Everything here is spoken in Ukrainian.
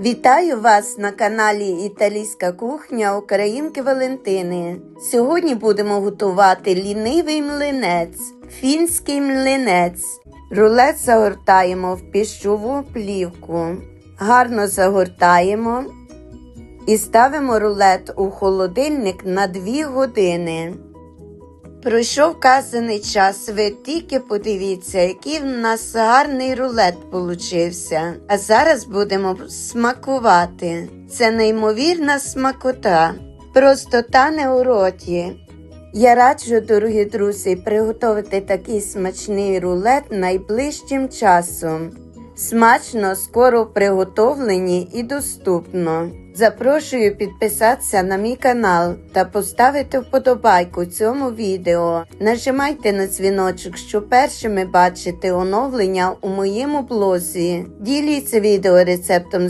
Вітаю вас на каналі Італійська кухня Українки Валентини. Сьогодні будемо готувати лінивий млинець, фінський млинець. Рулет загортаємо в піщову плівку. Гарно загортаємо і ставимо рулет у холодильник на 2 години. Пройшов вказаний час, ви тільки подивіться, який в нас гарний рулет получився. А зараз будемо смакувати. Це неймовірна смакота, просто тане у роті. Я раджу, дорогі друзі, приготувати такий смачний рулет найближчим часом. Смачно, скоро приготовлені і доступно. Запрошую підписатися на мій канал та поставити вподобайку цьому відео. Нажимайте на дзвіночок, щоб першими бачити оновлення у моєму блозі. Діліться відео рецептом